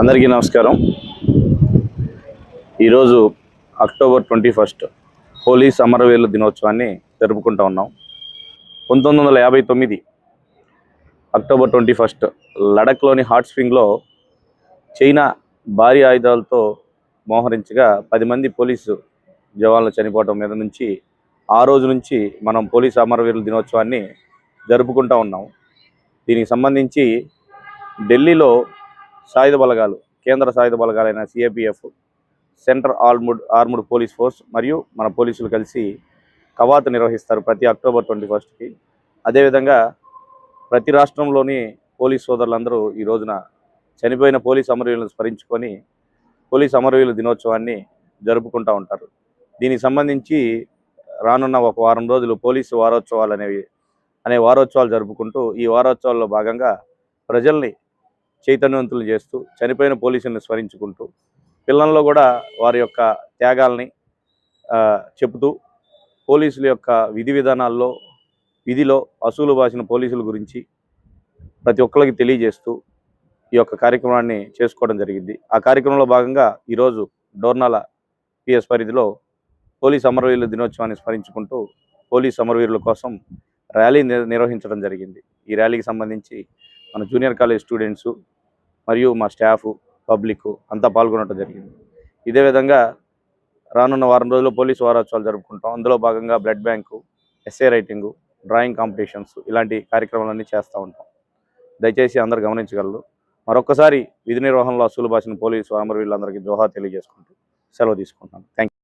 అందరికీ నమస్కారం. ఈరోజు అక్టోబర్ ట్వంటీ ఫస్ట్ పోలీస్ అమరవీరుల దినోత్సవాన్ని జరుపుకుంటా ఉన్నాం. పంతొమ్మిది వందల యాభై తొమ్మిది అక్టోబర్ ట్వంటీ ఫస్ట్ లడఖ్లోని హాట్ స్ప్రింగ్లో చైనా భారీ ఆయుధాలతో మోహరించగా పది మంది పోలీసు జవాన్లు చనిపోవడం మీద నుంచి ఆ రోజు నుంచి మనం పోలీస్ అమరవీరుల దినోత్సవాన్ని జరుపుకుంటా ఉన్నాం. దీనికి సంబంధించి ఢిల్లీలో సాయుధ బలగాలు కేంద్ర సాయుధ బలగాలైన CAPF central armed armed police force మరియు మన పోలీసులు కలిసి కవాతు నిర్వహిస్తారు ప్రతి అక్టోబర్ ట్వంటీ ఫస్ట్కి. అదేవిధంగా ప్రతి రాష్ట్రంలోని పోలీస్ సోదరులందరూ ఈ రోజున చనిపోయిన పోలీస్ అమరవీయులను స్మరించుకొని పోలీస్ అమరవీయుల దినోత్సవాన్ని జరుపుకుంటూ ఉంటారు. దీనికి సంబంధించి రానున్న ఒక వారం రోజులు పోలీసు వారోత్సవాలు అనేవి అనే వారోత్సవాలు జరుపుకుంటూ ఈ వారోత్సవాల్లో భాగంగా ప్రజల్ని చైతన్యవంతులు చేస్తూ చనిపోయిన పోలీసుల్ని స్మరించుకుంటూ పిల్లల్లో కూడా వారి యొక్క త్యాగాల్ని చెబుతూ పోలీసుల యొక్క విధి విధానాల్లో విధిలో అసూలు బాసిన పోలీసుల గురించి ప్రతి ఒక్కరికి తెలియజేస్తూ ఈ యొక్క కార్యక్రమాన్ని చేసుకోవడం జరిగింది. ఆ కార్యక్రమంలో భాగంగా ఈరోజు డోర్నాల పిఎస్ పరిధిలో పోలీస్ అమరవీరుల దినోత్సవాన్ని స్మరించుకుంటూ పోలీస్ అమరవీరుల కోసం ర్యాలీ నిర్వహించడం జరిగింది. ఈ ర్యాలీకి సంబంధించి మన జూనియర్ కాలేజ్ స్టూడెంట్స్ మరియు మా స్టాఫ్ పబ్లిక్ అంతా పాల్గొనడం జరిగింది. ఇదే విధంగా రానున్న వారం రోజుల్లో పోలీసు వారోత్సవాలు జరుపుకుంటాం. అందులో భాగంగా blood bank essay writing drawing competitions ఇలాంటి కార్యక్రమాలన్నీ చేస్తూ ఉంటాం. దయచేసి అందరు గమనించగలరు. మరొకసారి విధి నిర్వహణలో అసూలు భాషను పోలీసు అమరవీళ్ళందరికీ జోహా తెలియజేసుకుంటూ సెలవు తీసుకుంటాను థ్యాంక్